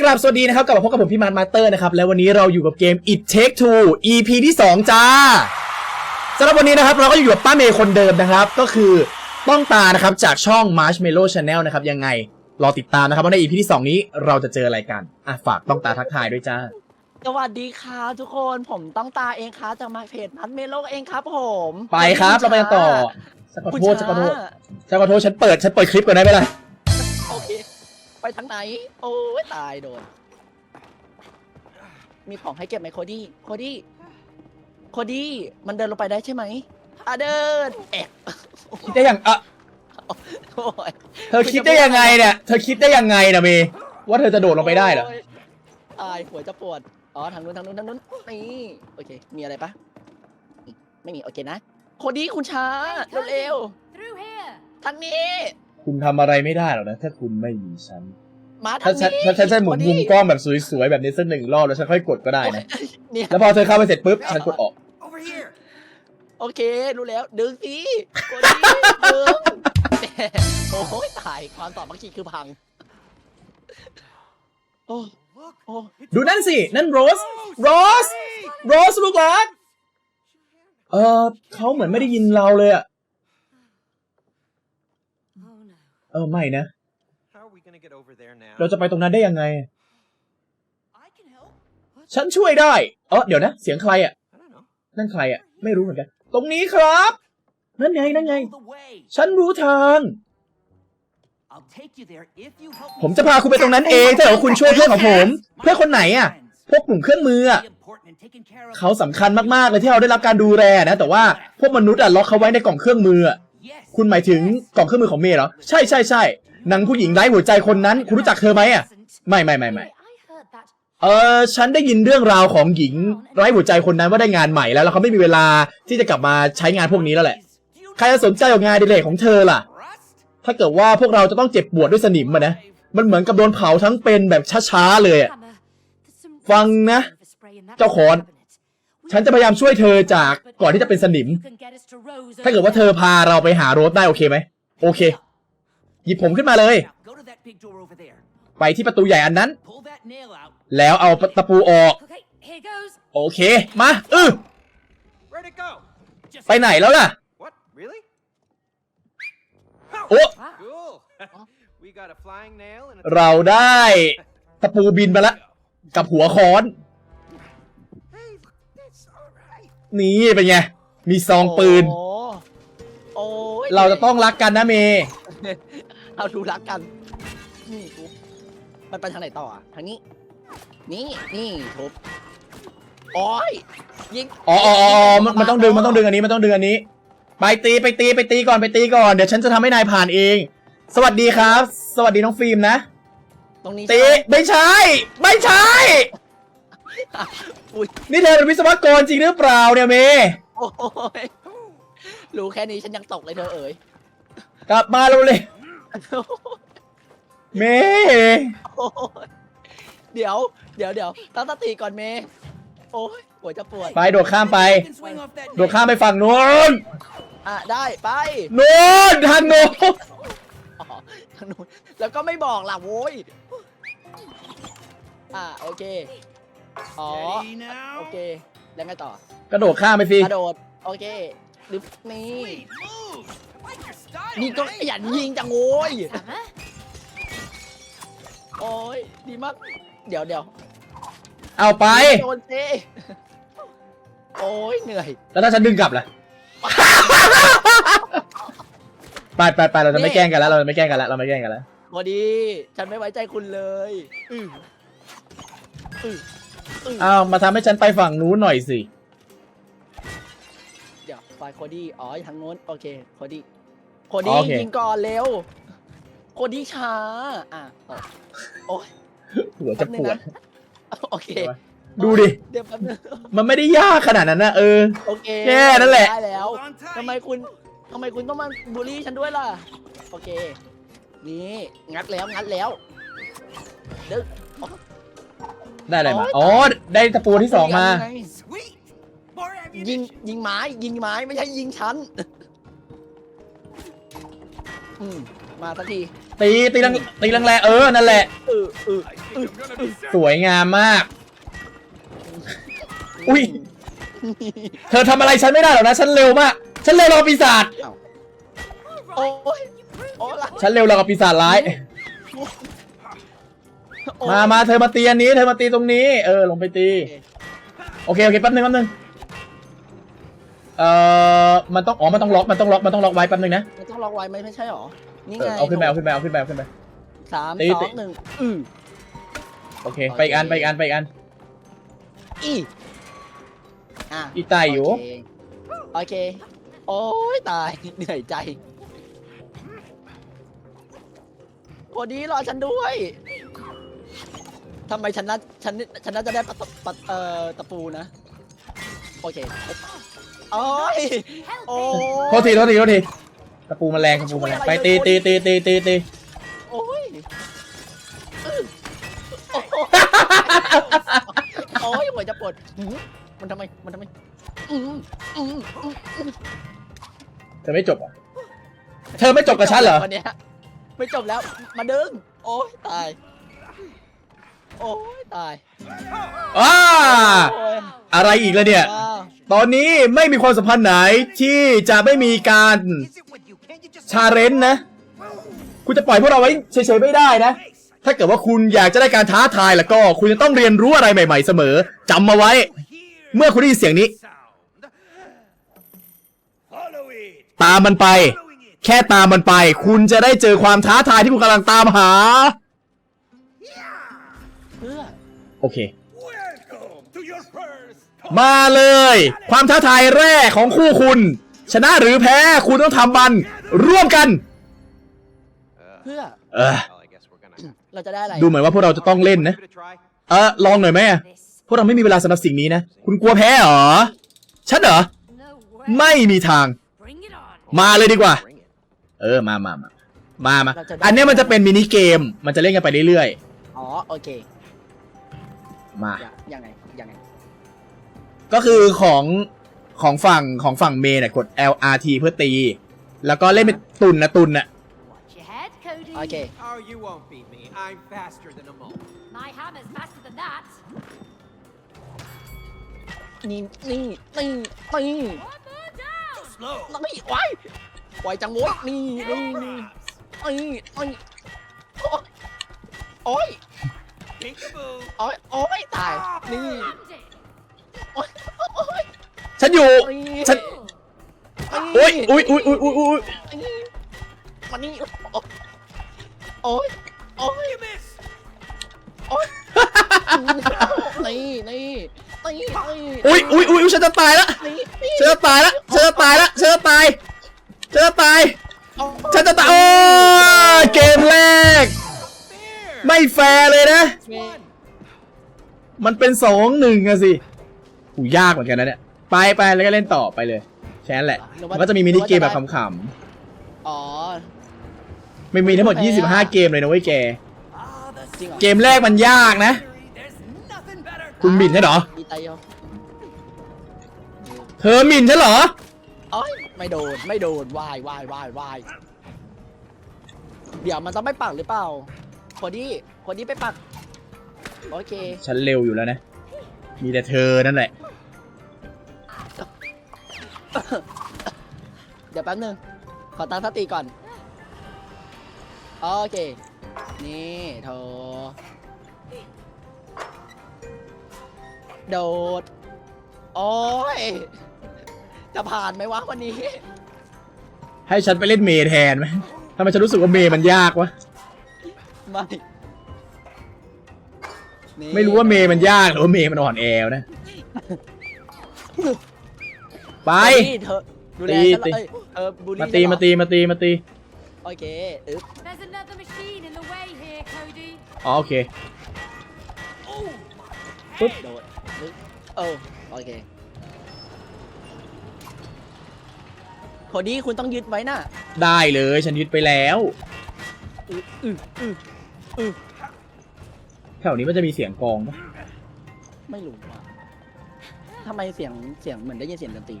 กราบสวัสดีนะครับ กลับมาพบกับผมพี่มานมาสเตอร์นะครับ และวันนี้เราอยู่กับเกม It Take Two EP ที่ 2 จ้าสำหรับวันนี้นะครับ เราก็อยู่กับป้าเมย์คนเดิมนะครับ ก็คือต้องตานะครับ จากช่อง Marshmallow Channel นะครับ ยังไง รอติดตามนะครับว่าใน EP ที่ 2 นี้เราจะเจออะไรกันอะฝากต้องตาทักทายด้วยจ้า สวัสดีค่ะทุกคนผมต้องตาเองครับจากมาเพจนัทเมโลเองครับผมไปครับ เราไปกันต่อฉันขอโทษฉันขอโทษฉันขอโทษฉันเปิดฉันเปิดคลิปก่อนได้ไหมล่ะโอเค ไปทางไหน โอ้ยตายโดน มีของให้เก็บไหมโคดี้ โคดี้ โคดี้ มันเดินลงไปได้ใช่ไหมอะเดินแอบคิดได้อย่างอะโอ้ยเธอคิดได้ยังไงเนี่ย เธอคิดได้ยังไงนะเมย์ว่าเธอจะโดดลงไปได้เหรอ โยตายหัวจะปวด อ๋อทางนู้นทางนู้นทางนู้นนี่โอเค มีอะไรปะไม่มีโอเคนะ โคดี้คุณช้าเร็ว Through here. ๆทางนี้ คุณทำอะไรไม่ได้หรอกนะ ถ้าคุณไม่มีฉัน มาทาถ้างฉันนี้ถ้าฉันจะหมุนโคมุดี้มกล้องแบบสวยๆ แบบนี้สักหนึ่งรอบแล้วฉันค่อยกดก็ได้นะเนี่ยแล้วพอเธอเข้าไปเสร็จปุ๊บฉันกดออก Over here. โอเค รู้แล้ว ดึงสิกดดิดึงโอ้ยตาย ความต่อเมื่อกี้คือพัง โอ้ Look. โอ้ It's ดูนั่นสิ นั่นโรส โรส Hey! โรสลูกรักเออเขาเหมือนไม่ได้ยินเราเลยอะ Oh no. เออไม่นะ How are we gonna get over there now? เราจะไปตรงนั้นได้ยังไง I can help. ฉันช่วยได้ เออเดี๋ยวนะ เสียงใครอะ I don't know. นั่นใครอะไม่รู้เหมือนกัน ตรงนี้ครับ นั่นไง นั่นไง the way. ฉันรู้ทาง I'll take you there if you help me ผมจะพาคุณไปตรงนั้นเองถ้าเกิดว่าคุณช่วยเพื่อนของผม เพื่อนคนไหนอะพวกกลุ่มเครื่องมืออะ Be important in taking care of เขาสำคัญมากๆเลยที่เราได้รับการดูแลนะ แต่ว่าพวกมนุษย์อะล็อกเขาไว้ในกล่องเครื่องมืออะ Yes. คุณหมายถึงกล่องเครื่องมือของเมย์เหรอ ใช่ใช่ใช่นางผู้หญิงไร้หัวใจคนนั้น คุณรู้จักเธอไหมอะไม่ไม่ไม่ไม่ Wait, I heard that. เออฉันได้ยินเรื่องราวของหญิงไร้หัวใจคนนั้นว่าได้งานใหม่แล้วแล้วเขาไม่มีเวลาที่จะกลับมาใช้งานพวกนี้แล้วแหละ Do you ใครจะสนใจกับงานอดิเรกของเธอล่ะ trust? ถ้าเกิดว่าพวกเราจะต้องเจ็บปวดด้วยสนิมอะนะ มันเหมือนกับโดนเผาทั้งเป็นแบบช้าๆเลยอะ Hammer. There's some ฟังนะ silver spray in that เจ้าค้อน cabinet. ฉันจะพยายามช่วยเธอจากก่อนที่จะเป็นสนิม You can get us to Rose ถ้าเกิดว่าเธอพาเราไปหาโรสได้โอเคไหม โอเค หยิบผมขึ้นมาเลย Now go to that big door over there. ไปที่ประตูใหญ่อันนั้น Pull that nail out. แล้วเอาตะปูออก Okay, here goes. โอเค มาอือ Where'd it go? Just ไปไหนแล้วล่ะ What? Really? โอ้ Cool. we got a flying nail and a เราได้ตะปูบินมาแล้วกับหัวค้อน นี่เป็นไง มีซองปืน โอ้โอ้ยเราจะต้องรักกันนะเมย์เราดูรักกัน นี่ทุบมันไปทางไหนต่ออะทางนี้ นี่นี่ทุบโอ้ยยิงอ๋ออ๋ออ๋อมันมันต้องดึง มันต้องดึงอันนี้ มันต้องดึงอันนี้ ไปตีไปตีไปตีก่อนไปตีก่อน เดี๋ยวฉันจะทำให้นายผ่านเอง สวัสดีครับ สวัสดีน้องฟิล์มนะ ตรงนี้ตีใช่ไหมไม่ใช่ ไม่ใช่ อุ้ยนี่เธอเป็นวิศวกรจริงหรือเปล่าเนี่ยเมย์โอ้ยรู้แค่นี้ฉันยังตกเลยเธอเอ๋ยกลับมาเร็วเลยเมย์โอ้ยเดี๋ยว เดี๋ยวเดี๋ยวตั้งสติก่อนเมย์โอ้ยหัวจะปวดไปโดดข้ามไป You can swing off that โดด nail. ข้ามไปฝั่งนู้นอะได้ไปนู้นทางนู้นอ๋อทางนู้นแล้วก็ไม่บอกล่ะโว้ยอะโอเค อ๋อ Steady now. โอเค แล้วไงต่อ กระโดดข้ามไปสิกระโดด โอเคหรือนี่ Sweet move. I like your style. นี่ก็ man. ขยันยิงจังโว้ย Hammer. โอ้ย ดีมาก เดี๋ยวเดี๋ยวเอาไป โดนเจโอ้ยเหนื่อย แล้วถ้าฉันดึงกลับล่ะ ไปไปไปเราจะไม่แกล้งกันแล้ว เราจะไม่แกล้งกันแล้ว เราไม่แกล้งกันแล้ว พอดี ฉันไม่ไว้ใจคุณเลย อืออือ อือเอามาทำให้ฉันไปฝั่งนู้นหน่อยสิ เดี๋ยวไฟล์โคดี้อ๋ออยู่ทางโน้นโอเคโคดี้โคดี้โอเค ยิงก่อนเร็วโคดี้ช้าอะต่อโอ้ยหัวจะปวดโอเคดูดิ เดี๋ยวแป๊บนึงมันไม่ได้ยากขนาดนั้นนะเออ โอเคแค่นั้นแหละ ได้แล้ว Hold on tight. ทำไมคุณทำไมคุณต้องมาบูลลี่ฉันด้วยล่ะโอเค นี่งัดแล้วงัดแล้วเดึก ได้อะไรมาโอ๊ยอ๋อ ได้ตะปูที่สองมาไง Sweet. More ยิง ammunition. ยิงไม้ยิงไม้ไม่ใช่ยิงฉันอืมมาสักทีตีตีแรงตีแรงๆเออ นั่นแหละเออเออสวยงามมาก อุ้ย เธอทำอะไรฉันไม่ได้หรอกนะ ฉันเร็วมาก ฉันเร็วราวกับปีศาจ โอ้ยโอ้ยละฉันเร็วราวกับปีศาจร้ายโอ้ย มามาเธอมาตีอันนี้ เธอมาตีตรงนี้ เออ ลงไปตี โอเค โอเค แป๊บนึงแป๊บนึง เอ่อ มันต้อง อ๋อ มันต้องล็อก มันต้องล็อก มันต้องล็อกไว้แป๊บนึงนะ มันต้องล็อกไว้ไหมไม่ใช่หรอ นี่เอไงอเอาขึ้นไปเอาขึ้นไปเอาขึ้นไปเอาขึ้นไปสามตีสอตีงหนึ่งอือโอเค ไปอีกอัน ไปอีกอัน ไปอีกอัน อีอะอีไตอยู่โอเคโอเค โอ้ยตาย เหนื่อยใจโอ้ดีรอฉันด้วย ทำไมฉันน่าฉันฉันน่าจะได้ปะตะปะเอ่อตะปูนะ โอเคโอ้ย Help โอ้ me! โทษทีโทษทีโทษทีตะปูมันแรงตะปูมันแรงไปตีตีตีตีตีตีโอ้ยอื้อโอ้โหโอ้ยหัวจะปวดหือมันทำไมมันทำไมอืมอืมอืมอืมเธอไม่จบเหรอเธอไม่จบกับฉันเหรอ วันเนี้ยไม่จบแล้วมาดึงโอ้ยตาย โอ้ยตายอ้าโอ้ยอะไรอีกแล้วเนี่ยว้าวตอนนี้ไม่มีความสัมพันธ์ไหนที่จะไม่มีการ Is it with you? Can't you just ชาเรนจ์นะ คุณจะปล่อยพวกเราไว้เฉยๆไม่ได้นะ ถ้าเกิดว่าคุณอยากจะได้การท้าทายแล้วก็คุณจะต้องเรียนรู้อะไรใหม่ ๆ เสมอจำมาไว้ hear เมื่อคุณได้ยินเสียงนี้ sound? Follow it. ตามมันไป Following it. แค่ตามมันไป คุณจะได้เจอความท้าทายที่คุณกำลังตามหาเพื่อ โอเค Welcome to your first. มาเลย ความท้าทายแรกของคู่คุณ ชนะหรือแพ้คุณต้องทำมันร่วมกัน เพื่อเออ Well, I guess we're gonna have to เราจะได้อะไรดูเหมือนว่าพวกเราจะต้องเล่นนะ give it a try. เออลองหน่อยไหมอะ This. พวกเราไม่มีเวลาสำหรับสิ่งนี้นะ คุณกลัวแพ้เหรอ ฉันเหรอ No way. ไม่มีทาง Bring it on. มาเลยดีกว่า Bring it. เออ มามามามามาอันเนี้ยมันจะเป็นมินิเกม มันจะเล่นกันไปเรื่อยอ๋อ โอเคๆ มายังยังไงยังไง ก็คือของของฝั่งของฝั่งเมย์เนี่ยกด LRT เพื่อตี แล้วก็เล่นเป็นตุนนะตุนน่ะ Watch your head, Cody. โอเค Oh, you won't beat me. I'm faster than a mole. My hammer's faster than that. นี่นี่นี่นี่ One more down. Slow. นี่ไว้ไว้จังโว้ยนี่นี่นี่นี่นี่โอ้ย Peekaboo. โอ้ยโอ้ยตาย นี่ Found it. โอ้ยโอ้ยฉันอยู่นี่ฉัน โอ้ยอุ้ยอุ้ยอุ้ยอุ้ยอุ้ยนี่มานี่โอ้ยโอ้ย You miss. โอ้ยนี่นี่นี่นี่อุ้ยอุ้ยอุ้ยฉันจะตายละนี่นี่ฉันจะตายละฉันจะตายละฉันจะตายฉันจะตายเอาฉันจะตายโอ้ยเกมแรก Fair. ไม่แฟร์เลยนะ One. มันเป็นสองหนึ่งอะสิหูยากเหมือนกันนะเนี่ย ไปไปแล้วก็เล่นต่อไปเลยแค่นั้นแหละ มันก็จะมีมินิเกมแบบขำอ๋อๆไม่มีทั้งหมด 25 เกมเลยนะเว้ยแก Ah, the จริงเหรอเกมแรกมันยากนะ scenery. There's nothing better. คุณหมิ่นใช่เหรอ มีไตโยเธอหมิ่นใช่เหรอโอ้ยไม่โดน ไม่โดนวายวายวายวายเดี๋ยวมันต้องไปปักหรือเปล่า คนที่คนที่ไปปัก โอเค ฉันเร็วอยู่แล้วนะ มีแต่เธอนั่นแหละ เดี๋ยวแป๊บนึง ขอตั้งสติก่อน โอเค นี่โถโดด โอ้ย จะผ่านไหมวะวันนี้ ให้ฉันไปเล่นเมย์แทนไหมทำไมฉันรู้สึกว่าเมย์มันยากวะ ไม่นี่ไม่รู้ว่าเมย์มันยากหรือว่าเมย์มันอ่อนแอวนะ ไป นี่เธอดูแลตีฉันเหรอตีเอ้ยเออบูลลี่มาตีฉันเหรอมาตีมาตีมาตีโอเคอึ๊บ There's another machine in the way here, Cody. อ๋อโอเค ปึ๊บ โดดอึ๊บเออโอเคพอดีคุณต้องยึดไว้น่ะได้เลย ฉันยึดไปแล้ว อึ๊บอึ๊บอึ๊บ แถวนี้มันจะมีเสียงกลองปะไม่รู้ว่าทำไมเสียงเสียงเหมือนได้ยินเสียงดนตรี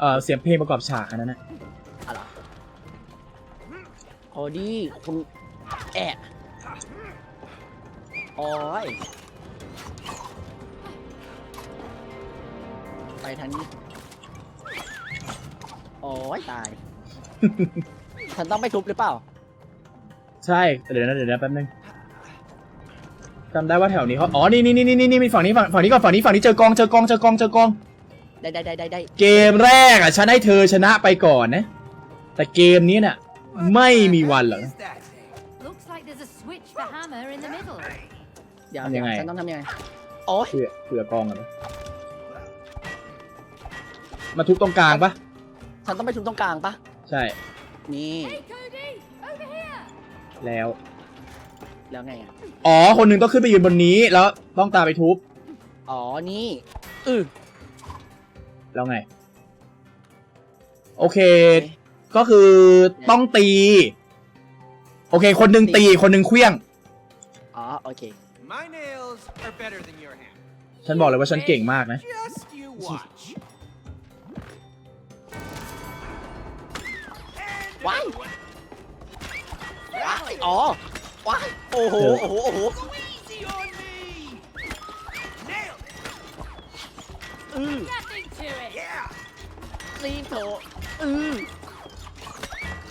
เออเสียงเพลงประกอบฉากอันนั้นนะอะไรพอดีคุณแอะโอ้ยไปทางนี้ โอ้ยตาย ฉันต้องไปทุบหรือเปล่า ใช่เดี๋ยวนะเดี๋ยวนะแป๊บนึงจำได้ว่าแถวนี้เขาอ๋อนี่นี่นี่นี่นี่มีฝั่งนี้ฝั่งฝั่งนี้ก่อนฝั่งนี้ฝั่งนี้เจอกองเจอกองเจอกองเจอกอง ได้ได้ได้ได้ได้เกมแรกอะฉันให้เธอชนะไปก่อนนะ แต่เกมนี้น่ะไม่มีวันหรอก Is that thing? Looks like there's a switch for hammer in the middle. เดี๋ยวทำยังไง ฉันต้องทำยังไงโอ้ยเผื่อเผื่อกองกันนะมาทุบตรงกลางปะฉันต้องไปทุบตรงกลางปะใช่ นี่ Hey, Cody! Over here! แล้ว แล้วไงอะ อ๋อ คนหนึ่งต้องขึ้นไปยืนบนนี้ แล้วต้องตามไปทุบ อ๋อ นี่อือแล้วไง โอเค ก็คือต้องตี โอเค คนหนึ่งตี คนหนึ่งเคลี้ยง อ๋อ โอเค My nails are better than your hand. ฉันบอกเลยว่าฉันเก่งมากนะ Just you watch. ว้าย ว้ายอ๋อว้ายโอ้โหโอ้โหโอ้โห Easy on me. Nailed it. อือ Nothing to it! Yeah. นี่โถอือ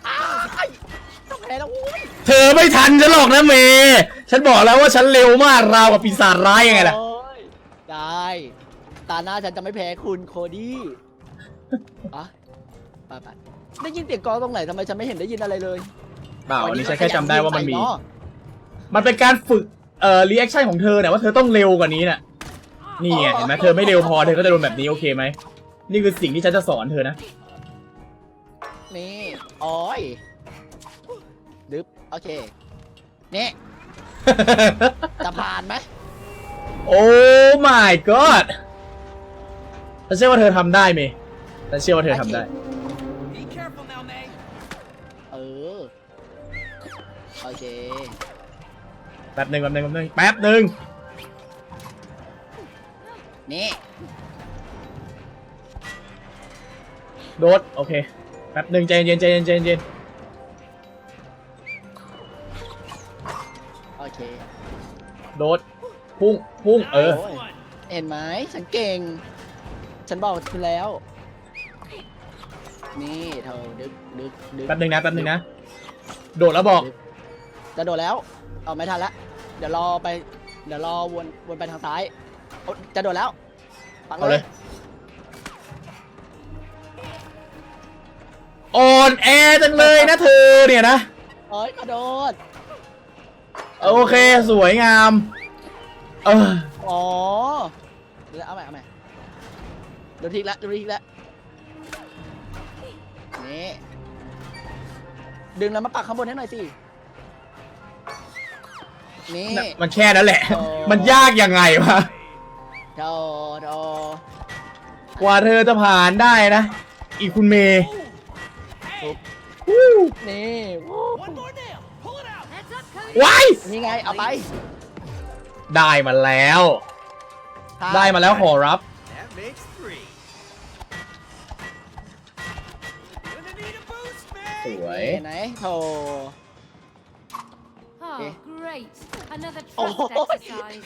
อ้ายต้องแพ้แล้วโว้ยเธอไม่ทันฉันหรอกนะเมย์ฉันบอกแล้วว่าฉันเร็วมากราวกับปีศาจร้ายยังไงล่ะ โอ้ยได้ ตาหน้าฉันจะไม่แพ้คุณโคดี้อะไปไปได้ยินเสียงกลองตรงไหนทำไมฉันไม่เห็นได้ยินอะไรเลย เปล่าอันนี้ฉันแค่จำได้ว่ามันมี ใส่เอะมันเป็นการฝึกเอ่อรีแอคชั่นของเธอเนี่ยว่าเธอต้องเร็วกว่านี้น่ะนี่ไงเห็นไหมเธอไม่เร็วพอเธอก็จะโดนแบบนี้โอเคไหมนี่คือสิ่งที่ฉันจะสอนเธอนะนี่โอ้ยดึบโอเคนี่จะผ่านไหมโอ้ my god ฉันเชื่อว่าเธอทำได้เมย์ฉันเชื่อว่าเธอทำได้ Be ป๊บหนึ่งแป๊บหนึ่งแป๊บหนึ่งแป๊บหนึ่งนี่โดดโอเคแป๊บหนึ่งใจเย็นใจเย็นใจเย็นโอเคโดดพุ่งพุ่งเออโอ้ยเห็นไหมฉันเก่ง ฉันบอกคุณแล้ว นี่เธอดึกดึกดึกแป๊บหนึ่งนะแป๊บหนึ่งนะ โดดแล้วบอก จะโดดแล้ว เอาไม่ทันละ เดี๋ยวรอไป เดี๋ยวรอวนวนไปทางซ้ายเอาจะโดดแล้วปังเอาเลเลยย อ่อนแอจังเลยนะเธอเนี่ยนะ เอ้ยกระโดด โอเคสวยงาม เออ อ๋อเดี๋ยวเอาใหม่เอาใหม่ดูทีละดูทีละนี่ดึงแล้วมาปักข้างบนให้หน่อยสิ นี่น่ะมันแค่นั้นแหละโอ้มันยากยังไงวะ โดโดกว่าเธอจะผ่านได้นะ อีกคุณเมย์นี่วู้ One more nail. Pull it out. Heads up, Cody! ว้ายนี่ไง เอาไป ได้มาแล้ว ได้มาแล้วขอรับ That makes three. Gonna need a boost, ส man. วย ไหนโถ Oh, Okay. Great. Another Oh. trust exercise.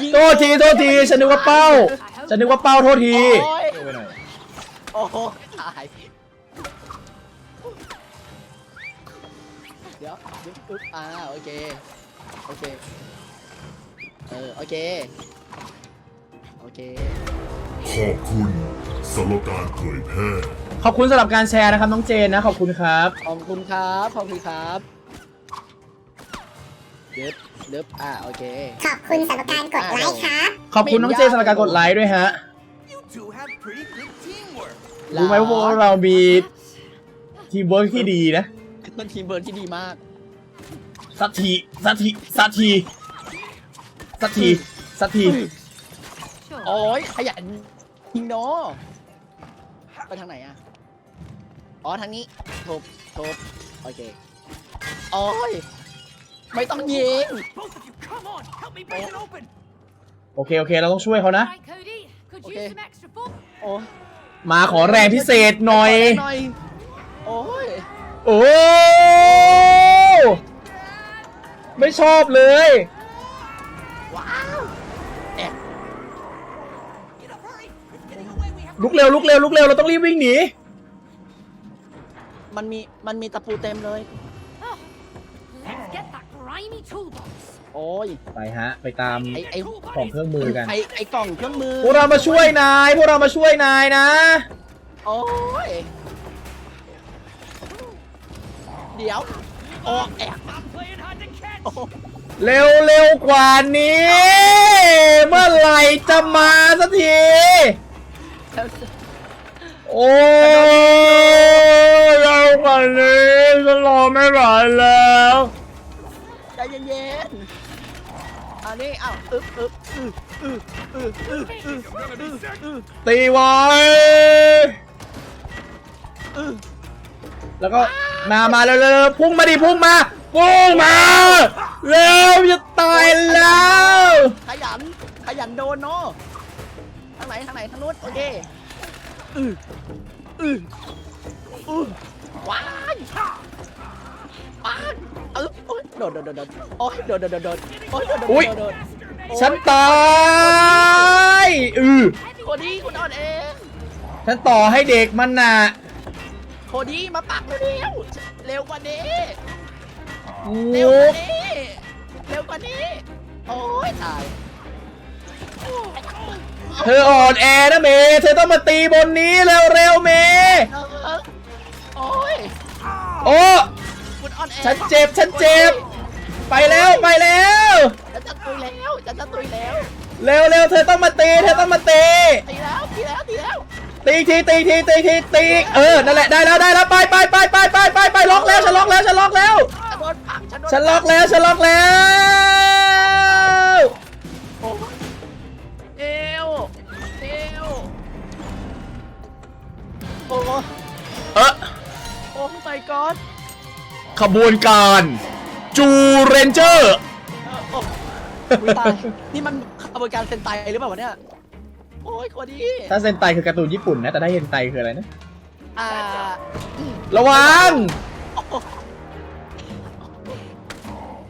ยิงโทษทีโทษทีฉันนึกว่าเป้า ฉันนึกว่าเป้าโทษที โอ้ยเร็วไปหน่อยโอ้โหตายเดี๋ยวดึ๊บอึ๊บอ่าโอเคโอเคเออโอเคโอเคขอบคุณสำหรับการเผยแพร่ ขอบคุณสำหรับการแชร์นะครับน้องเจนนะขอบคุณครับ ขอบคุณครับขอบคุณครับ ดึบดึบอ่าโอเคขอบคุณสำหรับการกดไลค์ครับ ขอบคุณน้องเจนสำหรับการกดไลค์ด้วยฮะ You two have pretty good teamwork. รู้ไหมว่าพวกเรามีทีมเวิร์กที่ดีนะเป็นทีมเบิร์นที่ดีมากสักทีสักทีสักทีสักทีสักที Sure. โอ้ยขยันยิงโนไปทางไหนอะอ๋อทางนี้ทุบทุบโอเค โอ้ย ไม่ต้องยิงโอเค โอเค เราต้องช่วยเขานะโอมาขอแรงพิเศษหน่อย โอ้ยโอ้ไม่ชอบเลย Get up, ลุกเร็วลุกเร็วลุกเร็วเราต้องรีบวิ่งหนี มันมี มันมีตะปูเต็มเลย that grimy toolbox. โอ้ย ไปฮะ ไปตามไอไอของเครื่องมือกัน ไอไอกล่องเครื่องมือพวกเรามาช่วยนาย พวกเรามาช่วยนายนะ โอ้ย เดี๋ยวโอ้แอบ I'm playing hard to catch. โอ้เร็วเร็วกว่านี้ เมื่อไหร่จะมาสักทีโอ้ยเร็วกว่านี้ฉันรอไม่ไหวแล้วใจ เย็นๆอันนี้อ้าวอึ๊บอึ๊บอึ๊บอึ๊บอึ๊บอึ๊บอึ๊บอึ๊บอึ๊บตีไว้ อึ๊บแล้วก็มามาเร็วเร็วเร็วพุ่งมาดิพุ่งมาพุ่งมาเร็วจะตายแล้วขยันขยันโดนเนาะทางไหนทางไหนทางนู้นโอเคอืออืออือว้าย ว้ายเออโอ้ยโดดโดดโดดโดดโอ้ยโดดโดดโดดโดดโอ้ยโดดโดดอุ๊ย โดดโอ้ยฉันตายอือโคดี้คุณอ่อนเองฉันต่อให้เด็กมันน่ะโคดี้มาปักเร็วเร็วกว่านี้โอ้เร็วกว่านี้เร็วกว่านี้โอ้ยตายเธออ่อนแอนะเมย์เธอต้องมาตีบนนี้เร็วเร็วๆเมย์เออโอ้ยโอ้ คุณอ่อนแอฉันเจ็บฉันเจ็บ ไปแล้วไปแล้วฉันจะตุยแล้วฉันจะตุยแล้วเร็วเร็วเธอต้องมาตีเธอต้องมาตีตีแล้วตีแล้วตีแล้วตีทีตีทีตีทีตีเออนั่นแหละได้แล้วได้แล้วไปไปไปไปไปไปไปล็อกแล้วฉันล็อกแล้วฉันล็อกแล้วฉันโดนปักฉันโดนฉันล็อกแล้วฉันล็อกแล้วโอ้ยเอวเอวโอ้เออโอ้ my god ขบวนการจูเรนเจอร์โอ้อุ๊ยตายนี่มันขบวนการเซนไตหรือเปล่าวะเนี่ย โอ้ยโคดีถ้าเซนไตคือการ์ตูนญี่ปุ่นนะ แต่ถ้าเฮนไตคืออะไรนะ อ่าระวัง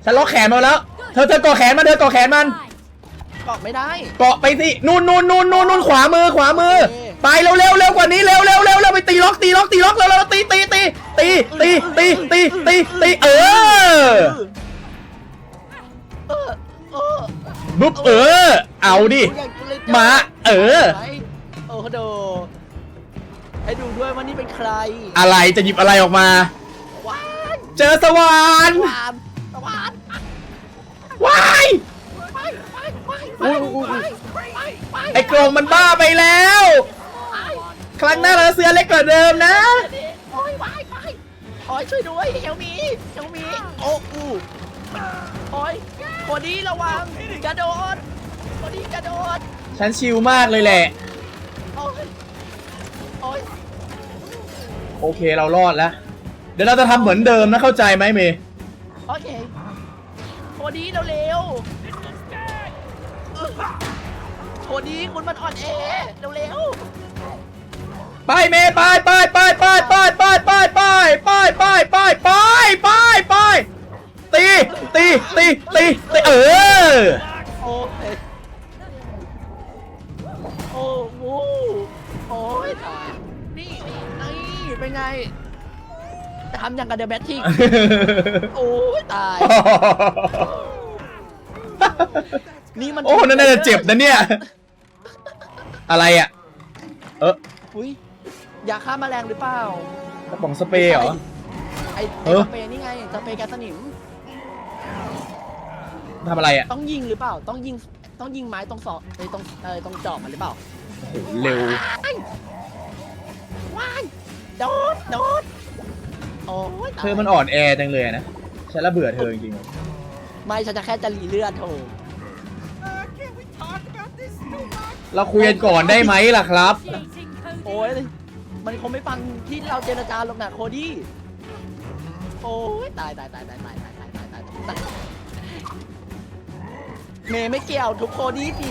ฉันล็อกแขนมาแล้ว เธอเธอเกาะแขนมันเธอเกาะแขนมันเกาะไม่ได้เกาะไปสิ นู่นนู่นนู่นนู่นนู่นขวามือขวามือโอเค ไปเร็วเร็วเร็วกว่านี้เร็วเร็วเร็วเร็วไปตีล็อกตีล็อกตีล็อกเร็วเร็วตีตีตีตีตีตีตีตีตีเออบุ๊บเออ เอาดิ มา เออ โอ้โหดให้ดูด้วยว่านี่เป็นใคร อะไรจะหยิบอะไรออกมาเจอสวรรค์วานสวานว้ายไปไปไปไปอุ้ยอุ้ยอุ้ยไปไปไอ้กรงมันบ้าไปแล้ว ครั้งหน้าเราเสือเล็กกว่าเดิมนะ โอ้ยไปไปโอ้ยช่วยด้วยเฮลมีเฮลมีโอ้อูโอ้ยโคดี้ระวังกระโดดโคดี้กระโดดฉันชิลมากเลยแหละ โอ้ยโอ้ยโอเคเรารอดแล้ว เดี๋ยวเราจะทำเหมือนเดิมนะเข้าใจไหมเมย์โอเคโคดี้เร็วๆอึ๊บโคดี้คุณมันอ่อนแอเร็วๆ ไปเมย์ไปไปไปไปไปไปไปไปไปไปไปไปไปไปตีตีตีตีตีเออโอ้ยโอ้โหโอ้ยตายนี่นี่นี่เป็นไงทำอย่างกับเดอะแบททิกโอ้ยตายนี่มันโอ้นั่นน่าจะเจ็บนะเนี่ย อะไรอะ เอออุ้ย ยาฆ่าแมลงหรือเปล่ากระป๋องสเปรย์เหรอ ไอ้เอไอ้อสเปรย์นี่ไงสเปรย์แก๊สสนิม ทำอะไรอะต้องยิงหรือเปล่า ต้องยิง ต้องยิงไม้ตรงสอไอ้ตรงเออตรงจอบมันหรือเปล่าโอ้โหเร็วว้ายโดดโดดโอ้ยตายเธอมันอ่อนแอจังเลยนะฉันละเบื่อเธอจริงไม่ฉันจะแค่จะหลีเลือดโถ Uh, can we talk about this too much? ๆเราคุยกันก่อนได้ไหมล่ะครับ Initiating Cody. โอ้ย มันคงไม่ฟังที่เราเจรจาหรอกนะโคดี้ โอ้ยตายตายตายตายตายตายตายตายตายตายเมย์ไม่เกี่ยวทุกโคดี้ดิ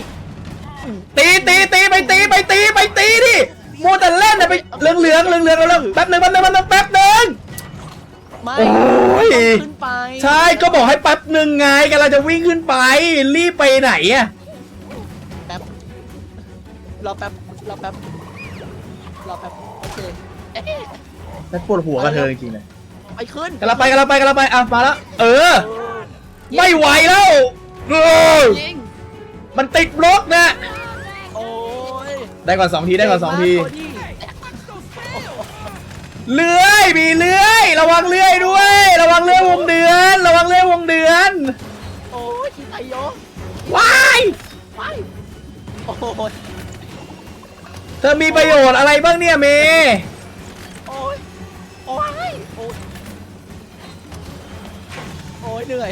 ตีตีตีไปตีไปตีไปตีดิมัวแต่เล่นนะไปเหลืองเหลืองเหลืองเหลืองเหลืองแป๊บหนึ่งแป๊บหนึ่งแป๊บหนึ่งแป๊บหนึ่ง ไม่โอ้ยต้องขึ้นไปใช่ก็บอกให้แป๊บหนึ่งไงกำลังจะวิ่งขึ้นไป รีบไปไหนอะแป๊บรอแป๊บรอแป๊บรอแป๊บ โอเคเอ๊ะแม่งปวดหัวกับเธอจริงๆเลยไปขึ้นกำลังไปกำลังไปกำลังไปอะมาแล้วเออเออไม่ไหวแล้วเออยิงมันติดบล็อกนะ โอ้ยได้ก่อนสองทีได้ก่อนสองทีโคดี้เลื้อยมีเลื้อย ระวังเลื้อยด้วย ระวังเลื้อยวงเดือน ระวังเลื้อยวงเดือน โอ้ยคิดไอโยว้าย ไปโอ้ย เธอมีประโยชน์อะไรบ้างเนี่ยเมย์โอ้ยโอ้ยโอ้ยโอ้ยเหนื่อย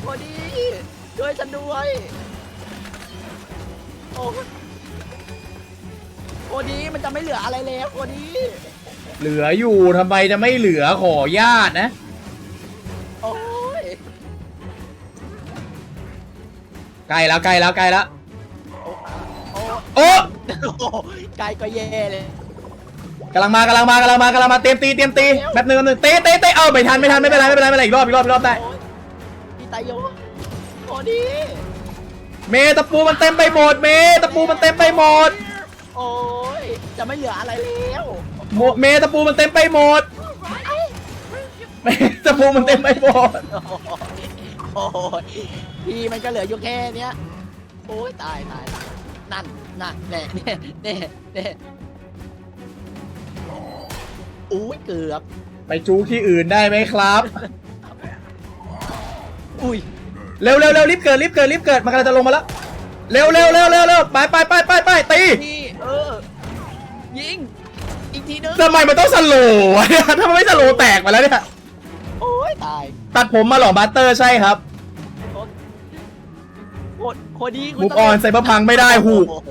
โคดี้ช่วยฉันด้วยโอ้ยโคดี้มันจะไม่เหลืออะไรแล้วโคดี้เหลืออยู่ทำไมจะไม่เหลือขอญาตนะ โอ้ยใกล้แล้วใกล้แล้วใกล้แล้ว โอ้โอ้โอ้ไกลก็แย่เลยกำลังมากำลังมากำลังมากำลังมาเตรียมตีเตรียมตีแป๊บนึงแป๊บนึงเตะเตะเตะเอาไม่ทันไม่ทันไม่เป็นไรไม่เป็นไรไม่เป็นไรอีกรอบอีกรอบอีกรอบได้ โอ้ยพี่ตายโยโอ้ดีเมย์ตะปูมันเต็มไปหมด เมย์ตะปูมันเต็มไปหมดโอ้ยจะไม่เหลืออะไรแล้วโมเมย์ตะปูมันเต็มไปหมดเมย์ตะปูมันเต็มไปหมดโอ้ยพี่มันก็เหลืออยู่แค่เนี้ยโอ้ยตายตายตายนั่น นั่นแน่แน่แน่แน่อุ้ยเกือบ ไปจูที่อื่นได้ไหมครับ อุ้ยเร็วเร็วเร็วรีบเกิดรีบเกิดรีบเกิดมันกำลังจะลงมาแล้ว เร็วเร็วเร็วเร็วเร็วไปไปไปไปไปตีพี่เออ ยิง อีกทีนึงทำไมมันต้องสโลว์อะเนี่ยถ้ามันไม่สโลว์แตกไปแล้วเนี่ย โอ้ยตาย ตัดผมมาหรอบัตเตอร์ใช่ครับ โคตรโคตรดีคุณมูฟออนไซเบอร์พังไม่ได้หูกโอ้โห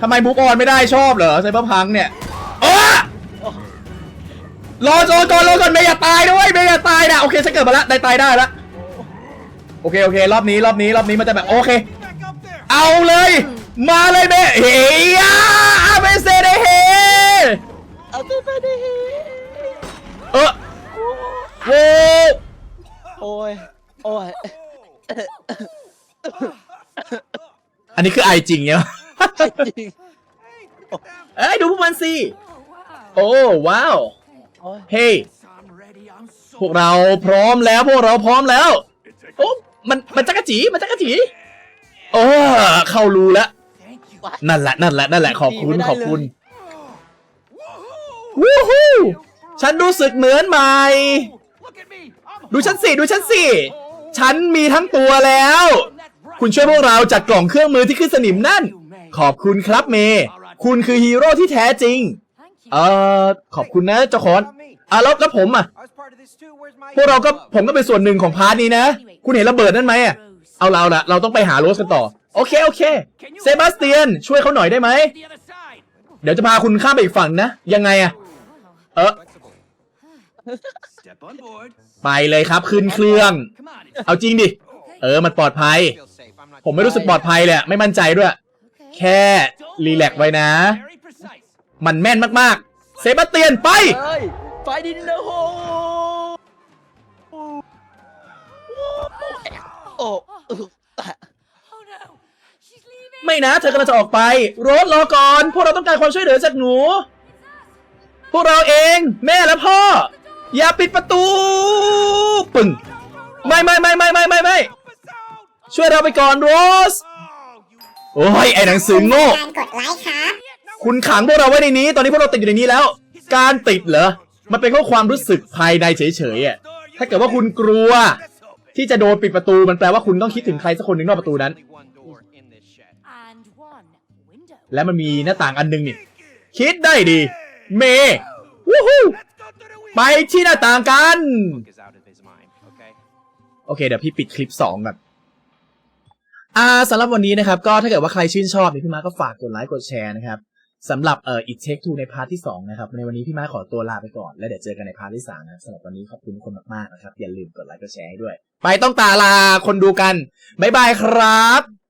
ทำไมมูฟออนไม่ได้ชอบเหรอไซเบอร์พังเนี่ยโอ้รอรอก่อนรอก่อนเมย์อย่าตายด้วยเมย์อย่าตายนะโอเคฉันเกิดมาแล้วได้ตายได้แล้วโอเคโอเค รอบนี้รอบนี้รอบนี้มันจะแบบโอเค Back up there. เอาเลย มาเลยเมย์เฮียอาเมเซเดเฮเอาตัวไปดิเออโว้โอ้ยโอ้ย อันนี้คือไอจริงเนี่ยจริงเอ้ยดูพวกมันสิ Oh, wow. โอ้ว้าวโอ้ยเฮ้ย I'm ready. I'm พว so กเราพร้อมแล้วพวกเราพร้อมแล้ว โอ้มันมันจักรจีมันจักรจีโอ้เข้ารูแล้ว thank you. นั่นแหละนั่นแหละนั่นแหละขอบคุณไม่ได้ขอบคุณเลยวู้ฮู้ฉันรู้สึกเหมือนใหม่ Look at me. I'm ดูฉันสิ ดูฉันสิ ฉันมีทั้งตัวแล้ว คุณช่วยพวกเราจัดกล่องเครื่องมือที่ขึ้นสนิมนั่น ขอบคุณครับเมย์คุณคือฮีโร่ที่แท้จริง Thank you. เอ่อ ขอบคุณนะเจ้าของอะแล้วแล้วผมอะ I was part of this too. Where's my พวกเราก็ผมก็เป็นส่วนหนึ่งของพาร์ทนี้นะ คุณเห็นระเบิดนั่นไหมอะ เอาเราละเราต้องไปหาโรสกันต่อ โอเคโอเค เซบาสเตียน ช่วยเขาหน่อยได้ไหม the other side. เดี๋ยวจะพาคุณข้ามไปอีกฝั่งนะ ยังไงอะ เออ Step on board. ไปเลยครับขึ้นเครื่อง Come on. It's เอาจริงดิ เออ มันปลอดภัย ผมไม่รู้สึกปลอดภัยเลยอะไม่มั่นใจด้วย Okay. แค่รีแลกซ์ไว้นะ very precise. มันแม่นมากๆ เซบาสเตียนไป เฮ้ยไฟดินเนอร์โฮโอ้ Oh no. She's leaving. ไม่นะ เธอกำลังจะออกไป โรสรอก่อน พวกเราต้องการความช่วยเหลือจากหนู พวกเราเอง แม่และพ่อ อย่าปิดประตู ปึ่ง ไม่ไม่ไม่ไม่ไม่ไม่ไม่ ช่วยเราไปก่อนโรส โอ้ย ไอหนังสือโง่ การกดไลค์ครับคุณขังพวกเราไว้ในนี้ ตอนนี้พวกเราติดอยู่ในนี้แล้ว การติดเหรอ มันเป็นแค่ความรู้สึกภายในเฉยๆอะ ถ้าเกิดว่าคุณกลัว ที่จะโดนปิดประตู มันแปลว่าคุณต้องคิดถึงใครสักคนหนึ่งนอกประตูนั้น Only one door in this shed. And one window. และมันมีหน้าต่างอันหนึงนี่ คิดได้ดี เมย์วู้ฮู้ไปที่หน้าต่างกัน Book is out of his mind. Okay. โอเค เดี๋ยวพี่ปิดคลิป2ก่อน อ่าสำหรับวันนี้นะครับ ก็ถ้าเกิดว่าใครชื่นชอบเนี่ยพี่มาก็ฝากกดไลค์กดแชร์นะครับสำหรับเอ่อ It Take Two ในพาร์ทที่ 2 นะครับ ในวันนี้พี่มาขอตัวลาไปก่อน แล้วเดี๋ยวเจอกันในพาร์ทที่ 3 นะครับสำหรับวันนี้ขอบคุณทุกคนมากๆนะครับ อย่าลืมกดไลค์กดแชร์ให้ด้วย ไปต้องตาลาคนดูกันบ๊ายบายครับ